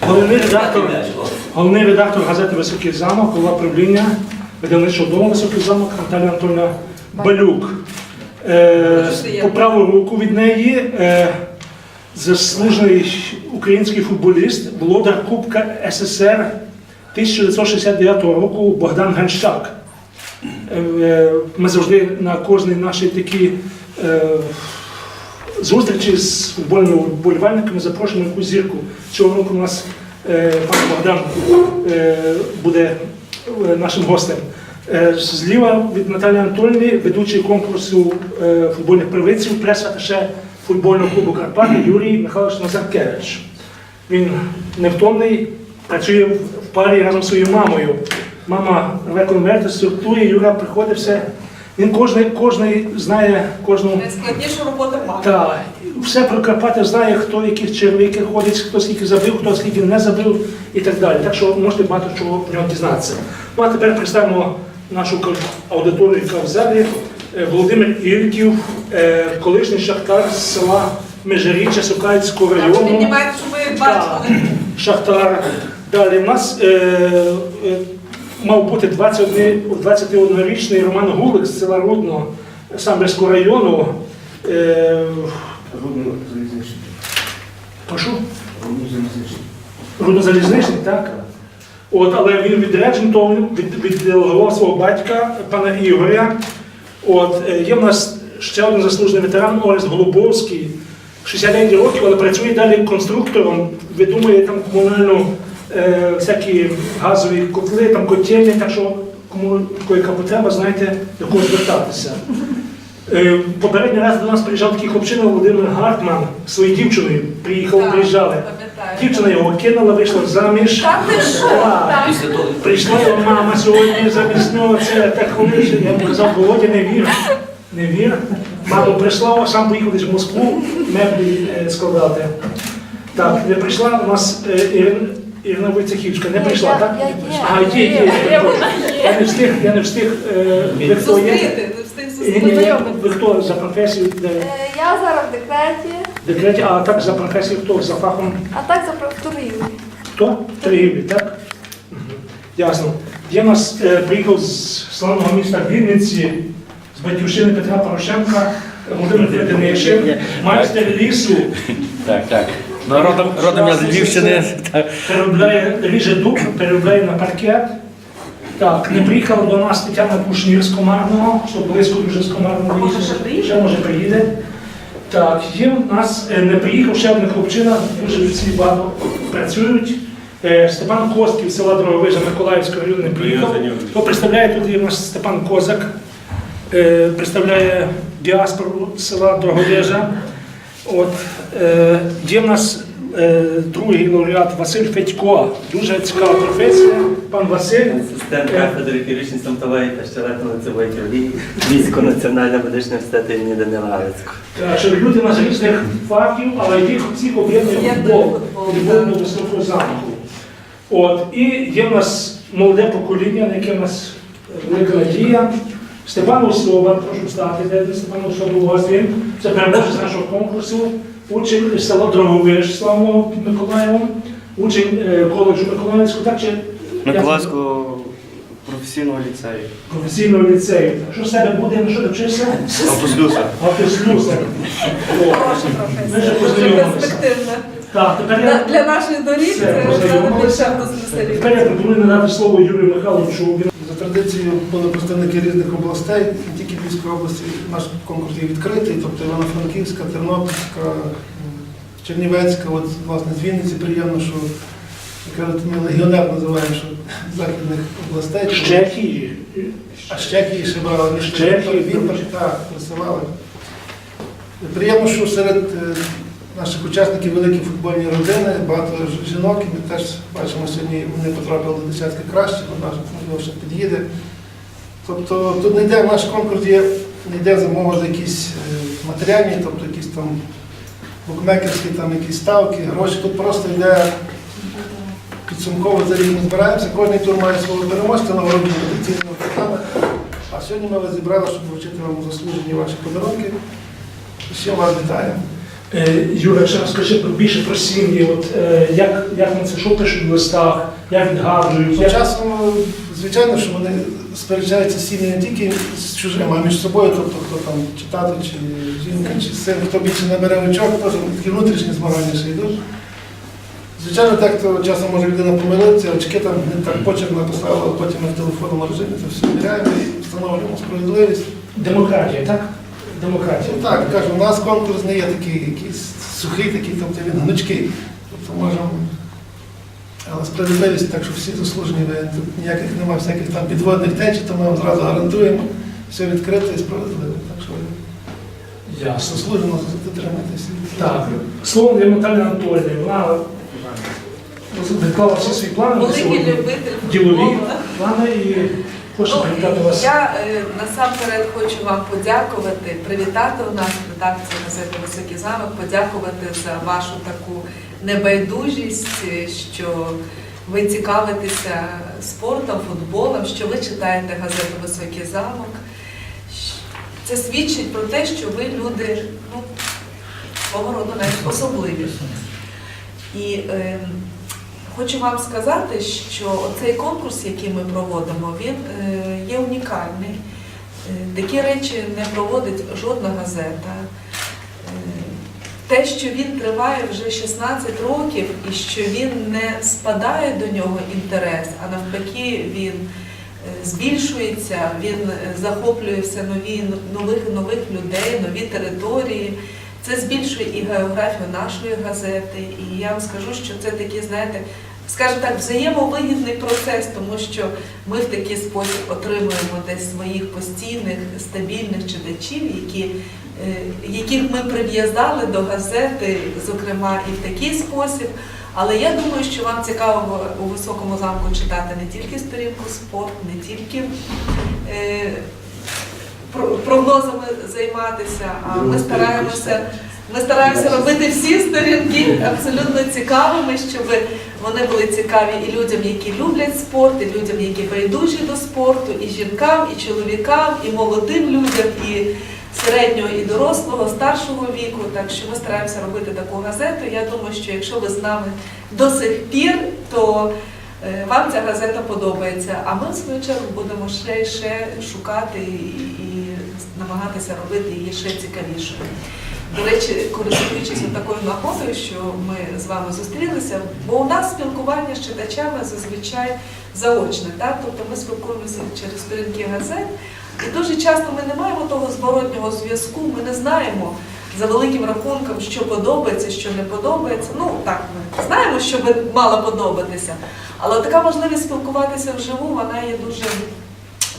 Головний редактор, головний редактор газети Високий замок, голова правління видавничого дому Високий замок Наталя Анатольовна Балюк. Е, по праву руку від неї е, заслужений український футболіст, володар Кубка СССР 1969 року Богдан Ганщак. Е, Ми завжди на кожній нашій такій е, зустрічі з вболівальниками запрошуємо якусь зірку. Цього року у нас е, пан Богдан е, буде е, нашим гостем. Е, Зліва від Наталії Анатольовни, ведучий конкурсу е, футбольних привидців, прес-аташе футбольного клубу Карпати Юрій Михайлович Назаркевич. Він невтомний, працює в парі разом зі своєю мамою. Мама конверти, сортує, Юра приходить. Він кожний, кожний знає кожну. Найскладніша робота мами. Так, все про Карпати знає, хто яких червики ходить, хто скільки забив, хто скільки не забив і так далі. Так що можете багато чого про нього дізнатися. Ну а тепер представимо нашу аудиторію, яка в залі. Е, Володимир Ірків, е, колишній шахтар з села Межиріччя Сокальського району. Шахтар. Далі в нас е, мав бути 21, 21-річний Роман Гулик з села Рудно Самбірського району. Е, Рудно залізничний. прошу, Рудно залізничний. Руднозалізничний, так? От, але він відряджений, то від, відділував свого батька, пана Ігоря. От, е, є в нас ще один заслужений ветеран Орест Голубовський, 69 років, але працює далі конструктором, видумує там комунальну е, всякі газові котли, там котельні, так що кому яка потреба, знаєте, до кого звертатися. Е, Попередній раз до нас приїжджав такий хлопчина Володимир Гартман своєю дівчиною. Приїхали, Так, приїжджали. пам'ятаю. Дівчина його кинула, вийшла заміж. Та ви що? Так. Так. Після того, Прийшла його мама сьогодні замість нього, це так хвилююче. Я йому казав, Володя, не вір. Не вір. Мама прийшла, сам поїхав десь в Москву меблі е, складати. Так, не прийшла у нас е, Ірина, Ірина Войцехівська, не прийшла, Я- так? я. А, є, є, є. Я не встиг, я не встиг. е, Ви хто є? Зустріти, не встиг Ні, ні, ні, зустріти. Ви хто за професією? де? Е, Я зараз в декреті, В декреті, а так за професією хто? За фахом а так за профторію. Хто? Торгівлі, так? Мгм. Ясно. Я нас е, приїхав з славного міста Вінниці, з батьківщини Петра Порошенка, Володимир Феденишин, майстер лісу, Так, так. Ну, родом, родом я з Львівщини. Переробляє, ріже дуб, переробляє на паркет. Так, не приїхала до нас Тетяна Кушнір з Комарного, що близько дуже з Комарного Може, ще приїде? Ще може приїде. Так, є в нас е, не приїхав ще один хлопчина, дуже всі багато працюють. Е, Степан Костків, села Дороговижа Миколаївського району не приїхав. Хто представляє тут є у нас Степан Козак, е, представляє діаспору села Дороговижа. От, е, є в нас е, другий лауреат Василь Федько. Дуже цікава професія. Пан Василь. Асистент кафедри фізичної стоматології та щелепно-лицевої хірургії Військо національного медичного університету імені Данила Галицького. Що люди на різних фахів, але їх всіх об'єднує Об'єднує футбол, футбол, футбол так. до високого замку. От, і є в нас молоде покоління, на яке в нас велика надія. Степан Услова, прошу стати, де Степан Услова у вас. Це переможець нашого конкурсу, учень із села Дроговиш, славного під Миколаєвом, учень е, коледжу Миколаївського, так чи Миколаївського професійного ліцею. професійного ліцею. Що з тебе буде, на що ти вчишся? Автослюса. Автослюсар. Хороша Ми вже професія, дуже познайомилися. перспективна. Так, тепер Для, я, для нашої доріг це більше автослюсарів. тепер я пропоную надати слово Юрію Михайловичу. Традицією були представники різних областей, не тільки Львівської області, наш конкурс є відкритий, тобто Івано-Франківська, Тернопільська, Чернівецька, от власне з Вінниці приємно, що кажуть, ми легіонер називаємо, що західних областей. з Чехії. А з Чехії ще брали, З Чехії, він так, присилали. Приємно, що серед е, наших учасників великі футбольні родини, багато жінок, і ми теж бачимо сьогодні, вони потрапили до десятки краще, можливо ще під'їде. Тобто тут не йде наш конкурс, є, не йде за мова за якісь е, матеріальні, тобто якісь там букмекерські там якісь ставки, гроші. Тут просто йде підсумково за рік ми збираємося. Кожний тур має свого переможця, нагородження традиційними програми. А сьогодні ми вас зібрали, щоб вручити вам заслужені ваші подарунки. Ще вас вітаю. Е, Юра, ще розкажи про більше про сім'ї. От е, як, як вони це що пишуть в листах, як відгадують, Ну, як... Часом, звичайно, що вони сперечаються сім'ї не тільки з чужими, а між собою, тобто хто там чи тато, чи жінка, чи син, хто більше набере очок, теж такі внутрішні змагання ще йдуть. Звичайно, так, то часом може людина помилитися, очки там не так почерк написала, а потім ми в телефонному режимі це все віряємо і встановлюємо справедливість. Демократія, так? Демократія. Ну так, кажу, у нас конкурс не є такий якийсь сухий, такий, тобто він гнучкий. Тобто можемо. Але справедливість, так що всі заслужені, тут ніяких немає всяких там підводних течій, то ми вам зразу гарантуємо. Все відкрито і справедливо. Так що Ясно. заслужено дотримуйтесь. Так, словом для Наталі Анатольовни, вона виклала всі свої плани на Великий сьогодні. любитель Ділові футболу. плани і хочу Ну, привітати вас. Я е, насамперед хочу вам подякувати, привітати у нас редакції газети Високий замок, подякувати за вашу таку небайдужість, е, що ви цікавитеся спортом, футболом, що ви читаєте газету Високий замок. Це свідчить про те, що ви люди, ну, свого роду навіть особливі. І е, хочу вам сказати, що цей конкурс, який ми проводимо, він е, є унікальний. Е, такі речі не проводить жодна газета. Е, те, що він триває вже 16 років і що він не спадає до нього інтерес, а навпаки, він збільшується, він захоплює все нові нових нових людей, нові території. Це збільшує і географію нашої газети. І я вам скажу, що це такий, знаєте, скажімо так, взаємовигідний процес, тому що ми в такий спосіб отримуємо десь своїх постійних стабільних читачів, які, е, яких ми прив'язали до газети, зокрема і в такий спосіб. Але я думаю, що вам цікаво у високому замку читати не тільки сторінку спорт, не тільки е, прогнозами займатися, а ми стараємося. Ми стараємося робити всі сторінки абсолютно цікавими, щоб вони були цікаві і людям, які люблять спорт, і людям, які байдужі до спорту, і жінкам, і чоловікам, і молодим людям, і середнього, і дорослого, старшого віку. Так що ми стараємося робити таку газету. Я думаю, що якщо ви з нами до сих пір, то вам ця газета подобається. А ми в свою чергу будемо ще і ще шукати і, і намагатися робити її ще цікавішою. До речі, користуючись такою нагодою, що ми з вами зустрілися, бо у нас спілкування з читачами зазвичай заочне, так? тобто ми спілкуємося через сторінки газет, і дуже часто ми не маємо того зворотнього зв'язку, ми не знаємо за великим рахунком, що подобається, що не подобається. Ну так, ми знаємо, що би мало подобатися, але така можливість спілкуватися вживу, вона є дуже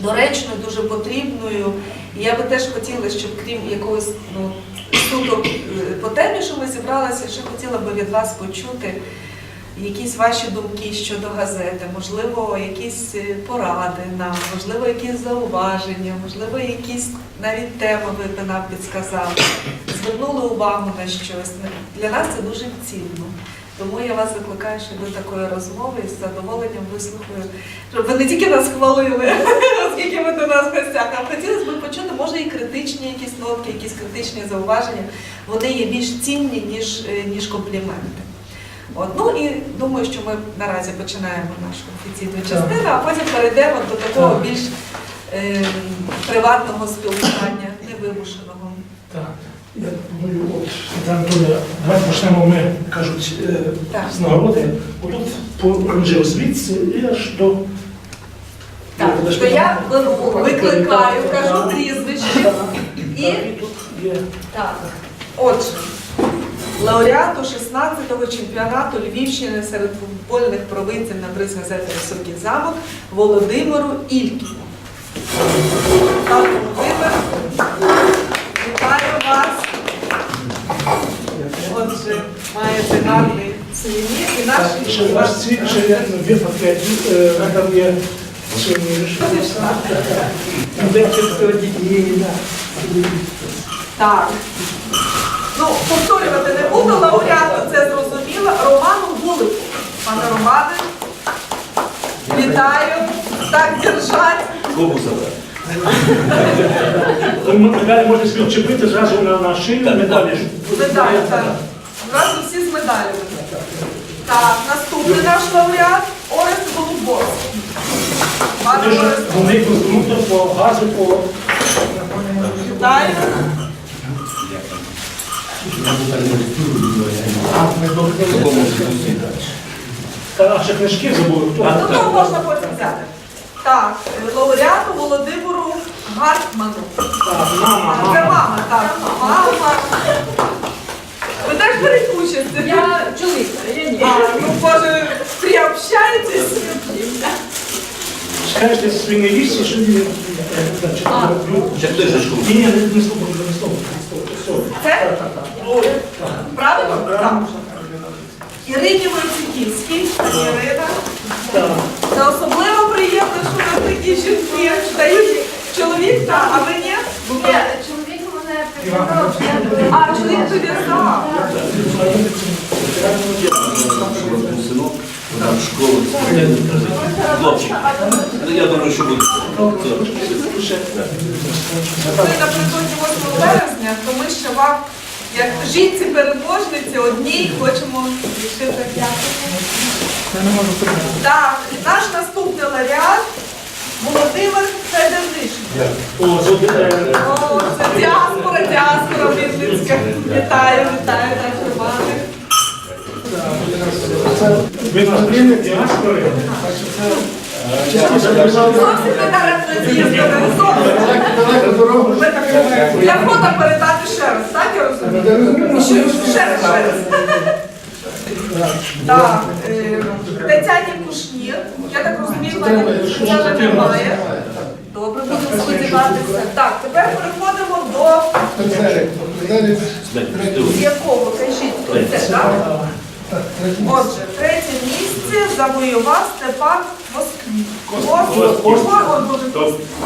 доречною, дуже потрібною. І я би теж хотіла, щоб крім якогось ну, суто е, по темі, що ми зібралися, ще хотіла би від вас почути якісь ваші думки щодо газети, можливо, якісь е, поради нам, можливо, якісь зауваження, можливо, якісь навіть теми ви б нам підсказали, звернули увагу на щось. Для нас це дуже цінно. Тому я вас закликаю ще до такої розмови і з задоволенням вислухаю, щоб ви не тільки нас хвалили, оскільки ви до нас в гостях, а хотілося б почути, може, і критичні якісь нотки, якісь критичні зауваження. Вони є більш цінні, ніж, е, ніж компліменти. От, ну і думаю, що ми наразі починаємо нашу офіційну частину, а потім перейдемо до такого Так. більш е, приватного спілкування, невимушеного. Так. Я думаю, от, Анатолія, давайте почнемо ми, кажуть, е, Так. з нагороди. Отут по ранжиру звідси і аж до... Так, то я беру, викликаю, кажу прізвище. І І тут є так, отже, лауреату 16-го чемпіонату Львівщини серед футбольних провинців на приз газети Високий замок Володимиру Ількіну. Так, Володимир, Отже, маєте гарний сувенір і наш Так, ще ваш ці, дві пакети, е, там є сувеніри. Так. Ну, повторювати не буду, лауреату це зрозуміло. Роману Гулику. Пане Романе, вітаю. Так держать. Тому медалі можна собі зразу на, на шию медалі. Медаль, так. Зразу всі з медалями. Так, наступний наш лауреат Орест Голубовський. Пане Орест, головний конструктор по газу, по вітаю. та наші книжки забули. Ну, то можна потім взяти. Так, лауреату Володимиру Гартману. Так, мама, Це мама, так. Мама. Теж берете участь? Я чоловік, я ні. А, ну, може, приобщаєтесь? Скажете своїй невісті, що він е, чи там роблю. Ще. Ні, ні, не не слово, не слово, не слово. Це? Правильно? Так. Ірині Войцехівській, Ірина. Так. Це особливо приємно, що у нас такі жінки дають чоловік, так, а ви ні? Ні, чоловік мене привітав, що я була. А, чоловік сам. Синок, там школу. Хлопчик. Я думаю, що буде. Ми напередодні 8 березня, то ми ще вам, як жінці переможниці, одній хочемо дякую. Так, наш наступний ларіат Володимир Федернишин. О, це діаспора, діаспора Вінницька. Вітаю, вітаю, так. Ви нас не діаспори. Зовсім не даремно з'їздили, зовсім. Далеко дорогу. Ви так Для фото передати ще раз, так я розумію? Ще раз, ще раз. Так, е, Тетяні Кушнір, я так розумію, пані Кушніра немає. Добре, будемо сподіватися. Так, тепер переходимо до якого, кажіть, це, так? Отже, третє місце завоював Степан Москві.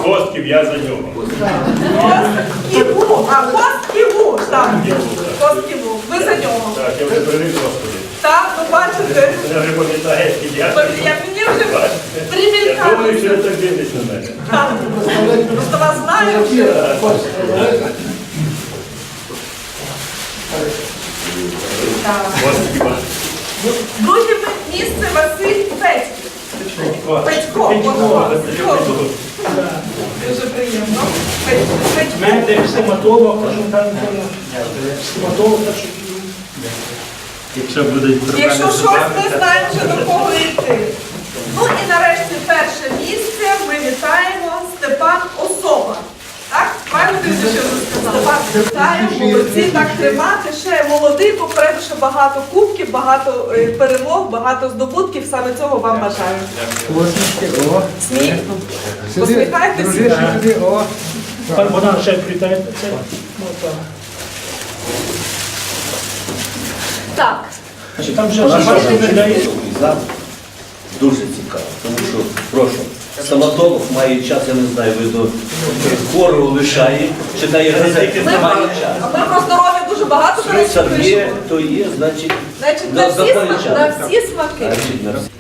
Костків я за нього. Костківу, а Костківу, так, Костківу, ви за нього. Так, я вже привів Господи. Так, ви бачите, Я вже пам'ятаю, як я. я мені вже Я думаю, ви так дивитесь на мене. Просто вас знаю. Костків. Друге місце Василь Петьків. Петько, Петько. Дуже приємно. Петько, Петько. Медик, стоматолог, кажу, там стоматолог, так що Якщо будуть Якщо щось, то- знаємо, що до кого йти. Ну і нарешті перше місце ми вітаємо Степан Особа. Так? Правильно ти що сказав? Степан, вітаємо, молодці, так тримати. Ще молодий, попереду ще багато кубків, багато е, перемог, багато здобутків. Саме цього вам бажаю. Сміх. Посміхайтеся. Пан Богдан ще привітає. Це, ну, так. Так. Значить, Там вже не дає. Запит дуже цікаво, тому що, прошу, стоматолог має час, я не знаю, ви до хворого лишає, читає газети, Ми, має час. а ми про здоров'я дуже багато до речі, Що є, пишемо. то є, значить, Значить, на на всі, запалює сма- час. на всі смаки. Значить, на всі.